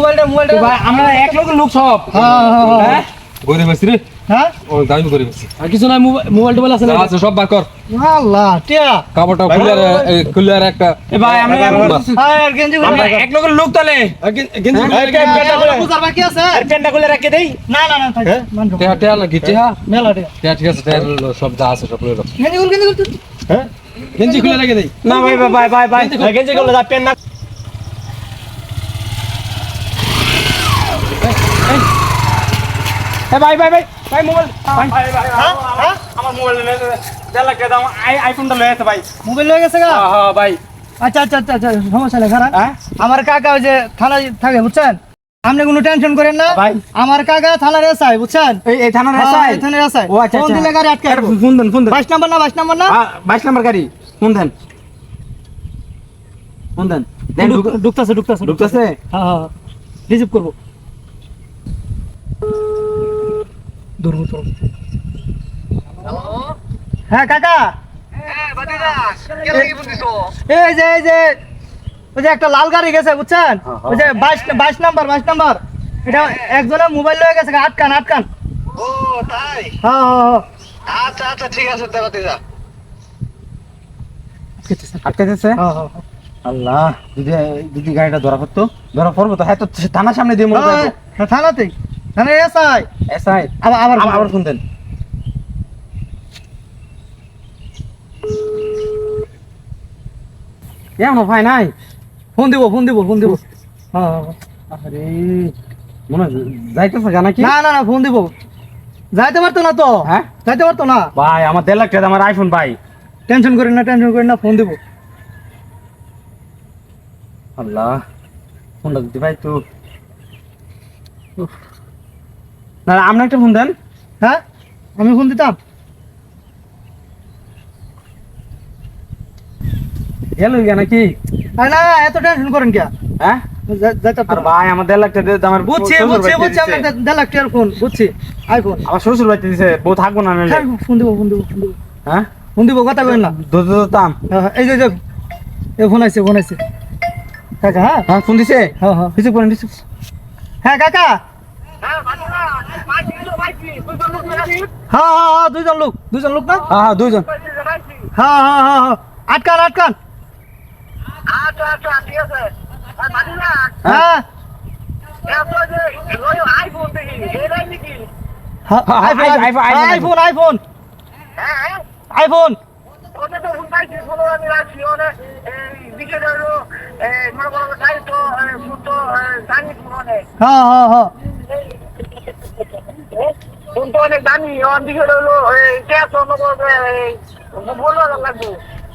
মোবাইলটা মোবাইলটা। ভাই আমরা এক লোকের লোক সব। হ্যাঁ হ্যাঁ হ্যাঁ হ্যাঁ। গরিব আছি রে। হ্যাঁ? ও দামি গরিব আছি। আর কিছু নাই মোবাইল টোবাইল আছে না আছে সব বার কর। আল্লাহ টিয়া। কাপড়টা খুলে খুলে আর একটা এ ভাই আমি আর গেঞ্জি আমরা এক লোকের লোক তাহলে। গেঞ্জি বুঝার বাকি আছে। প্যান্টটা খুলে রাখে দেই। না না না লাগি মেলা টিয়া। ঠিক আছে সব যা আছে সব গেঞ্জি গুল গেঞ্জি খুলে। রেখে দেই। না ভাই ভাই ভাই ভাই। গেঞ্জি করলে যা প্যান্ট না এ ভাই ভাই ভাই ভাই মোবাইল ভাই। হ্যাঁ হ্যাঁ আমার মোবাইল দেড় লাখ টাকা দাম আই আইফোনটা লয়ে আছে ভাই। মোবাইল হয়ে গেছে গা? হ্যাঁ হ্যাঁ ভাই। আচ্ছা আচ্ছা আচ্ছা আচ্ছা সমস্যা নেই খারাপ। হ্যাঁ? আমার কাকা ওই যে থানায় থাকে বুঝছেন? আপনি কোনো টেনশন করেন না। ভাই। আমার কাকা থানার এসআই বুঝছেন? এই থানার হ্যাঁ, এসআই থানার এসআই ও আচ্ছা ফোন আচ্ছা। দিলে গাড়ি আটকে ফোন দেন ফোন দেন। বাইশ নাম্বার না বাইশ নাম্বার না? বাইশ নাম্বার গাড়ি। ফোন দেন। ফোন দেন। দেন ঢুক- ঢুকতেছে ঢুকতেছে ঢুকতেছে। হ্যাঁ হ্যাঁ রিসিভ করব। ধরবো হ্যাঁ কাকা? এই যে এই যে ওই যে একটা লাল গাড়ি গেছে বুঝছেন? ওই যে বাইশ বাইশ নাম্বার বাইশ নাম্বার। এটা একজনের মোবাইল লয়ে গেছে আটকান আটকান। ও তাই? হ্যাঁ হ্যাঁ আচ্ছা আচ্ছা ঠিক আছে আটকাইতেছে হ্যাঁ হ্যাঁ হ্যাঁ আল্লাহ যদি যদি গাড়িটা ধরা পড়তো ধরা পড়ব তো হ্যাঁ তো থানার সামনে দিয়ে মনে হ্যাঁ, হ্যাঁ, এসআই এসআই আবার আবার আবার ফোন দেন ভাই নাই। ফোন দিব ফোন দিব ফোন দিব। হ্যাঁ হ্যাঁ, হ্যাঁ। আরে মনে যাইতেছে জানা কি না না না ফোন দিব। যাইতে পারতো না তো। হ্যাঁ? যাইতে পারতো না। ভাই আমার দেড় লাখ টাকা আমার আইফোন ভাই। টেনশন করেন না টেনশন করেন না ফোন দিব। আল্লাহ ফোনটা দিতে ভাই তো? উফ। না আপনি একটা ফোন দেন। হ্যাঁ? আমি ফোন দিতাম। গেল গিয়া নাকি? আরে না এত টেনশন করেন কে হ্যাঁ? যা- যাইতে আর পারব ভাই আমার দেড় লাখ টাকা আমার বুঝছি বুঝছি বুঝছি দিছে। দেড় লাখ টাকার ফোন বুঝছি। আইফোন আমার শ্বশুর বাড়িতে দিছে বউ থাকব না হ্যাঁ, ফোন দিব ফোন দিব ফোন দিব। হ্যাঁ? ফোন দিব কথা কইন না। হ্যাঁ, হ্যাঁ, এই যে এই যে ফোন আইছে ফোন আইছে। কাকা হ্যাঁ? হ্যাঁ ফোন দিছে? হ্যাঁ হ্যাঁ। রিসিভ করেন রিসিভ হ্যাঁ কাকা। হ্যাঁ হ্যাঁ হ্যাঁ দুইজন লোক দুইজন লোক না? হ্যাঁ হ্যাঁ দুইজন। হ্যাঁ হ্যাঁ হ্যাঁ হ্যাঁ আটকান আটকান। হ্যাঁ? আইফোন হ্যাঁ, হ্যাঁ, আইফোন আইফোন, হ্যাঁ হ্যাঁ। ফোন তো অনেক দামি ওর দিকে হলো বলব লাগবে।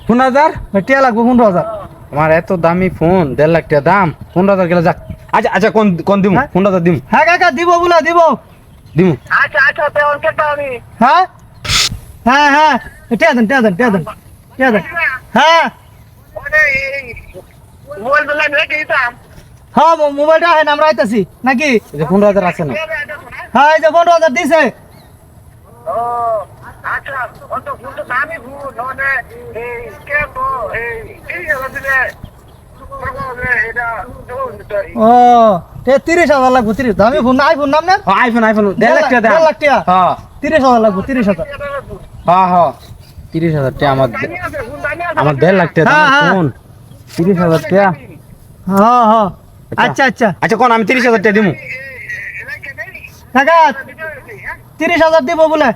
পনেরো হাজার? টিয়া লাগবে পনেরো হাজার। আমার এত দামি ফোন দেড় লাখ টাকা দাম পনেরো হাজার গেলে যাক। আচ্ছা আচ্ছা কোন কোন দিমু? হ্যাঁ? পনেরো হাজার দিমু। হ্যাঁ কাকা দিব বলে দিব। দিমু। আচ্ছা আচ্ছা তেমন কেটে আমি। হ্যাঁ? হ্যাঁ হ্যাঁ টিয়া দেন টিয়া দেন টিয়া দেন টিয়া দেন। হ্যাঁ? মোবাইল বেলা রেখে দিতাম হ্যাঁ মো- মোবাইলটা হ্যাঁ আমরা আইতাছি। নাকি? এই পনেরো হাজার আছে না। হ্যাঁ এই যে পনেরো হাজার দিছে। ও আচ্ছা তিরিশ হাজার লাগবে তিরিশ দামি ফোন আইফোন নাম না হ্যাঁ, আইফোন আইফোন দেড় লাখ টাকা দেড় লাখ টাকা। হ্যাঁ। তিরিশ হাজার লাগবে তিরিশ হাজার। হ্যাঁ হ্যাঁ। তিরিশ হাজার টাকা আমার আমার দেড় লাখ টাকা হ্যাঁ, দামের হ্যাঁ। ফোন তিরিশ হাজার টাকা। হ্যাঁ হ্যাঁ। আচ্ছা আচ্ছা। আচ্ছা কোন আমি তিরিশ হাজার টাকা দিমু। কাকা তিরিশ হাজার দিব বলে।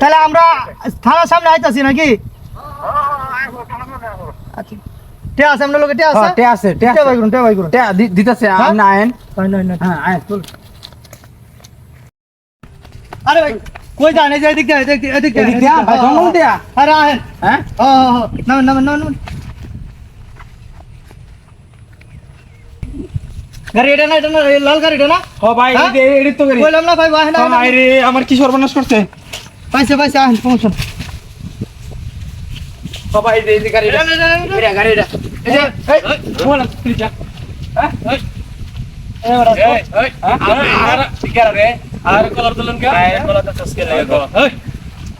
তাহলে আমরা থানার সামনে আইতাছি নাকি? আচ্ছা। ঠিক আছে আপনার লোকে ঠিক আছে? হ্যাঁ টাকা আছে টাকা টিয়া ভাই করুন টিয়া ভাই করুন। টাকা দি- দিতেছে হ্যাঁ? আপনি আয়েন। নয়, নয়, নয়। হ্যাঁ আয়েন চল আরে ভাই কই যান? এই যে এদিক দিয়ে এদিক দিয়ে এদিক দিয়া? ভাই, জঙ্গল। দিয়া? আরে হ্যাঁ? ও নাম নাম নাম গাড়ি এটা না এটা না এই লাল গাড়িটা না? ও ভাই হ্যাঁ? তো বললাম না ভাই ভাই রে আমার কি সর্বনাশ করছে? পাইছে পাইছে আহেন সমস্যা ও ভাই এই যে গাড়িটা। এটা, এটা, এটা, এটা। গাড়িটা। এই যে বল তুই যা। হ্যাঁ? এই এই ওরা, এই এই আর রে। কলার দলন কা? কলার তো চসকে রে এই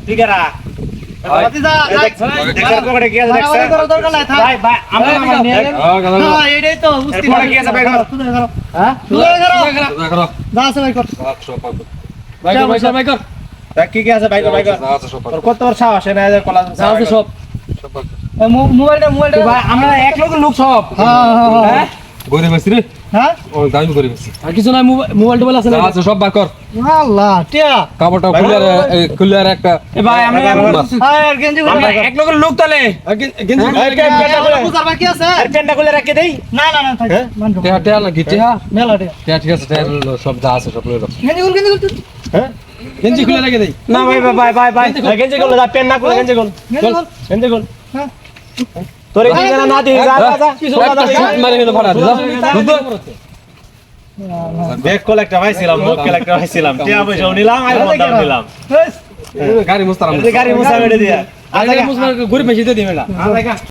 ঠিকারা। ভাতিজা, হ্যাঁ হ্যাঁ, পারছি। কি আছে। হ্যাঁ বাইকর বাইকর কি কি কত বড় সাহস কলা সব মোবাইলটা মোবাইলটা আমরা এক লোক লোক সব হ্যাঁ হ্যাঁ হ্যাঁ হ্যাঁ গরিব আছি রে। হ্যাঁ? ও দামি গরিব আছি আর কিছু নাই মোবাইল টোবাইল আছে যা আছে সব বার কর। আল্লাহ টিয়া। কাপড়টা খুলে খুলে আর একটা। এ ভাই আমরা হ্যাঁ আর গেঞ্জি আমরা এক লোকের লোক তালে গেঞ্জি বুঝার বাকি আছে। আর প্যান্টটা খুলে রাখে দেই। না না না থাক মানবো টেহা টেহা লাগি টেহা মেলা টিয়া। টেহা ঠিক আছে টেহা সব যা আছে সব লয়ে রাখ। গেঞ্জি গুলো গেঞ্জি গুলো গেঞ্জি খুলে রেখে দেই। না ভাই ভাই ভাই ভাই গেঞ্জি গোল দা প্যান্ট না খুলে গেঞ্জি গোল গেঞ্জি গোল হ্যাঁ? তোর কি জানা না দি যা যা যা। একটা শট মারি হলো ফাড়া যা। দুধ ব্যাগ কল একটা পাইছিলাম মুখ কল একটা পাইছিলাম। টিয়া পয়সা নিলাম আর বন্ধ নিলাম গাড়ি মুস্তারাম গাড়ি মুসা বেড়ে দিয়া। গরিব মেশিতে দিবে না